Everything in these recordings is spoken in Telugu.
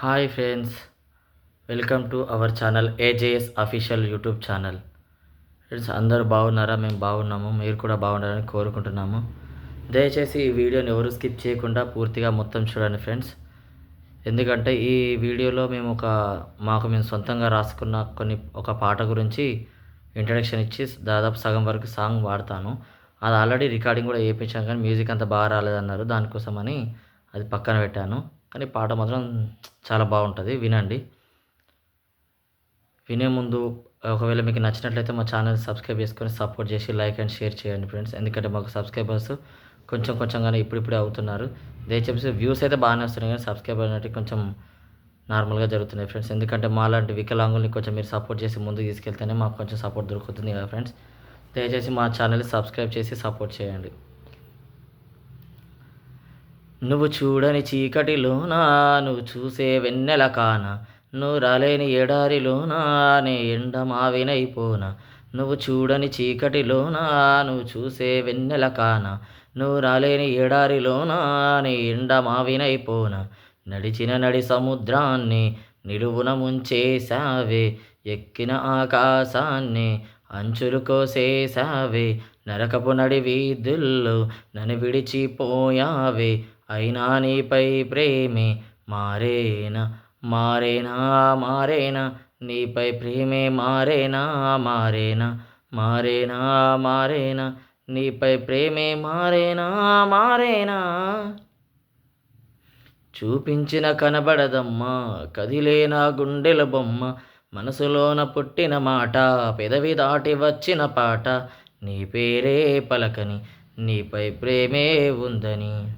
Hi friends welcome to our channel AJS official YouTube channel. Friends అందరూ బాగున్నారా? మేము బాగున్నాము. మీరు కూడా బాగుండాలని కోరుకుంటున్నాము. దయచేసి ఈ వీడియోని ఎవరు స్కిప్ చేయకుండా పూర్తిగా మొత్తం చూడండి ఫ్రెండ్స్. ఎందుకంటే ఈ వీడియోలో మేము ఒక మాకు మేము సొంతంగా రాసుకున్న కొన్ని ఒక పాట గురించి ఇంట్రడక్షన్ ఇచ్చి దాదాపు సగం వరకు సాంగ్ వాడతాను. అది ఆల్రెడీ రికార్డింగ్ కూడా చేయించాం కానీ మ్యూజిక్ అంత బాగా రాలేదన్నారు. దానికోసమని అది పక్కన పెట్టాను. కానీ పాట మాత్రం చాలా బాగుంటుంది. వినండి. వినే ముందు ఒకవేళ మీకు నచ్చినట్లయితే మా ఛానల్ సబ్స్క్రైబ్ చేసుకొని సపోర్ట్ చేసి లైక్ అండ్ షేర్ చేయండి ఫ్రెండ్స్. ఎందుకంటే మాకు సబ్స్క్రైబర్స్ కొంచెం కొంచెంగానే ఇప్పుడిప్పుడే అవుతున్నారు. దయచేసి వ్యూస్ అయితే బాగానే వస్తున్నాయి కానీ సబ్స్క్రైబర్ అనేవి కొంచెం నార్మల్గా జరుగుతున్నాయి ఫ్రెండ్స్. ఎందుకంటే మాలాంటి వికలాంగుల్ని కొంచెం మీరు సపోర్ట్ చేసి ముందుకు తీసుకెళ్తేనే మాకు కొంచెం సపోర్ట్ దొరుకుతుంది కదా ఫ్రెండ్స్. దయచేసి మా ఛానల్ని సబ్స్క్రైబ్ చేసి సపోర్ట్ చేయండి. నువ్వు చూడని చీకటిలోనా నువ్వు చూసే వెన్నెల కాన. నువ్వు రాలేని ఎడారిలోనా నే ఎండ మావినైపోనా. నువ్వు చూడని చీకటిలోనా నువ్వు చూసే వెన్నెల కాన. నువ్వు రాలేని ఎడారిలోనా నే ఎండ మావినైపోనా. నడిచిన నడి సముద్రాన్ని నిలువున ముంచేసావే ఎక్కిన ఆకాశాన్ని అంచులు కోసేశావే నరకపు నడి వీధుల్లో నన్ను విడిచిపోయావే. అయినా నీపై ప్రేమే మారేనా మారేనా మారేనా. నీపై ప్రేమే మారేనా మారేనా మారేనా మారేనా. నీపై ప్రేమే మారేనా మారేనా. చూపించిన కనబడదమ్మా కదిలేనా గుండెల బొమ్మ మనసులోన పుట్టిన మాట పెదవి దాటి వచ్చిన పాట. నీ పేరే పలకని నీపై ప్రేమే ఉందని.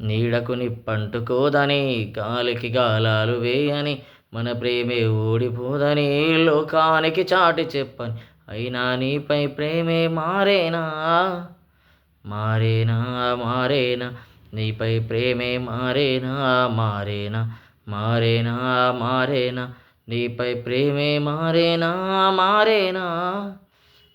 నీడకు నిప్పంటుకోదని గాలికి గాలాలు వేయని మన ప్రేమే ఓడిపోదని లోకానికి చాటి చెప్పని అయినా నీపై ప్రేమే మారేనా? మారేనా మారేనా? నీపై ప్రేమే మారేనా మారేనా? మారేనా మారేనా? నీపై ప్రేమే మారేనా మారేనా?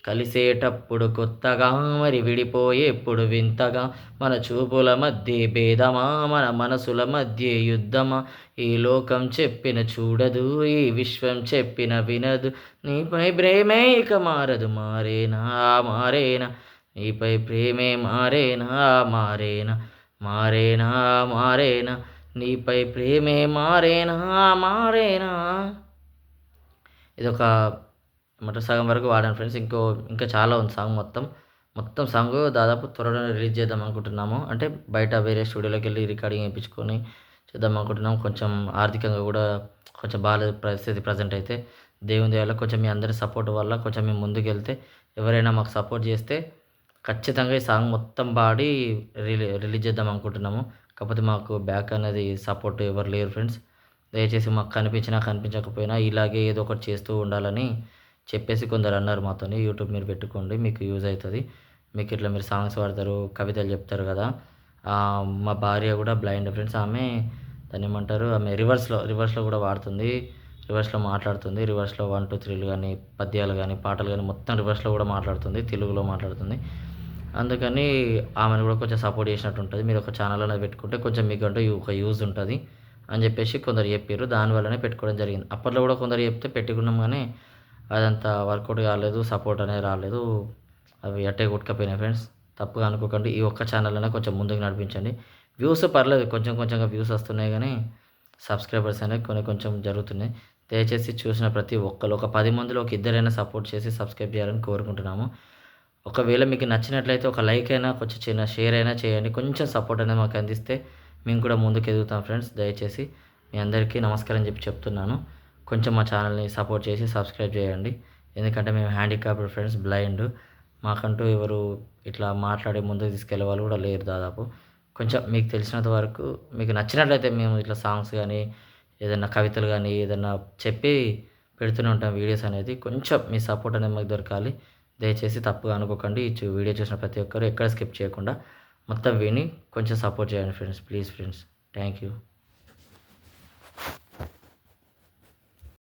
కలిసేటప్పుడు కొత్తగా మరి విడిపోయేప్పుడు వింతగా మన చూపుల మధ్య భేదమా మన మనసుల మధ్య యుద్ధమా? ఈ లోకం చెప్పిన చూడదు ఈ విశ్వం చెప్పిన వినదు. నీపై ప్రేమే ఇక మారదు మారేనా మారేనా? నీపై ప్రేమే మారేనా మారేనా? మారేనా మారేనా? నీపై ప్రేమే మారేనా మారేనా? ఇదొక ఏమంటారు సగం వరకు వాడాను ఫ్రెండ్స్. ఇంకో ఇంకా చాలా ఉంది సాంగ్ మొత్తం. మొత్తం సాంగ్ దాదాపు త్వరలో రిలీజ్ చేద్దాం అనుకుంటున్నాము. అంటే బయట వేరే స్టూడియోలోకి వెళ్ళి రికార్డింగ్ వేయించుకొని చేద్దాం అనుకుంటున్నాం కొంచెం ఆర్థికంగా కూడా కొంచెం బాగాలేదు పరిస్థితి ప్రజెంట్ అయితే. దేవుని దయవల్ల కొంచెం మీ అందరి సపోర్ట్ వల్ల కొంచెం మేము ముందుకు వెళ్తే ఎవరైనా మాకు సపోర్ట్ చేస్తే ఖచ్చితంగా ఈ సాంగ్ మొత్తం పాడి రిలీ రిలీజ్ చేద్దాం అనుకుంటున్నాము. కాకపోతే మాకు బ్యాక్ అనేది సపోర్ట్ ఎవరు లేరు ఫ్రెండ్స్. దయచేసి మాకు కనిపించినా కనిపించకపోయినా ఇలాగే ఏదో ఒకటి చేస్తూ ఉండాలని చెప్పేసి కొందరు అన్నారు మాతోని యూట్యూబ్ మీరు పెట్టుకోండి మీకు యూజ్ అవుతుంది. మీకు ఇట్లా మీరు సాంగ్స్ పాడతారు కవితలు చెప్తారు కదా. మా భార్య కూడా బ్లైండ్ ఫ్రెండ్స్. ఆమె దాన్ని ఏమంటారు ఆమె రివర్స్లో రివర్స్లో కూడా వాడుతుంది. రివర్స్లో మాట్లాడుతుంది. రివర్స్లో వన్ టూ త్రీలు కానీ పద్యాలు కానీ పాటలు కానీ మొత్తం రివర్స్లో కూడా మాట్లాడుతుంది తెలుగులో మాట్లాడుతుంది. అందుకని ఆమెను కూడా కొంచెం సపోర్ట్ చేసినట్టు ఉంటుంది. మీరు ఒక ఛానల్ అనేది పెట్టుకుంటే కొంచెం మీకు అంటే ఒక యూజ్ ఉంటుంది అని చెప్పేసి కొందరు చెప్పారు దానివల్లనే పెట్టుకోవడం జరిగింది. అప్పట్లో కూడా కొందరు చెప్తే పెట్టుకున్నాం కానీ అదంతా వర్కౌట్ కాలేదు సపోర్ట్ అనేది రాలేదు. అవి అట్టే కొట్టుకపోయినాయి ఫ్రెండ్స్. తప్పుగా అనుకోకండి ఈ ఒక్క ఛానల్ అయినా కొంచెం ముందుకు నడిపించండి. వ్యూస్ పర్లేదు కొంచెం కొంచెంగా వ్యూస్ వస్తున్నాయి కానీ సబ్స్క్రైబర్స్ అనేవి కొన్ని కొంచెం జరుగుతున్నాయి. దయచేసి చూసిన ప్రతి ఒక్కరు ఒక పది మందిలో ఒక ఇద్దరైనా సపోర్ట్ చేసి సబ్స్క్రైబ్ చేయాలని కోరుకుంటున్నాము. ఒకవేళ మీకు నచ్చినట్లయితే ఒక లైక్ అయినా కొంచెం చిన్న షేర్ అయినా చేయండి. కొంచెం సపోర్ట్ అనేది మాకు అందిస్తే మేము కూడా ముందుకు ఎదుగుతాం ఫ్రెండ్స్. దయచేసి మీ అందరికీ నమస్కారం చెప్పి చెప్తున్నాను. కొంచెం మా ఛానల్ని సపోర్ట్ చేసి సబ్స్క్రైబ్ చేయండి. ఎందుకంటే మేము హ్యాండిక్యాప్డ్ ఫ్రెండ్స్ బ్లైండ్. మాకంటూ ఎవరు ఇట్లా మాట్లాడే ముందుకు తీసుకెళ్ళే వాళ్ళు కూడా లేరు దాదాపు. కొంచెం మీకు తెలిసినంత వరకు మీకు నచ్చినట్లయితే మేము ఇట్లా సాంగ్స్ కానీ ఏదైనా కవితలు కానీ ఏదైనా చెప్పి పెడుతూనే ఉంటాం వీడియోస్ అనేది. కొంచెం మీ సపోర్ట్ అనేది మాకు దొరకాలి. దయచేసి తప్పుగా అనుకోకండి. ఈ వీడియో చూసిన ప్రతి ఒక్కరు ఎక్కడ స్కిప్ చేయకుండా మొత్తం విని కొంచెం సపోర్ట్ చేయండి friends. Please friends. Thank you.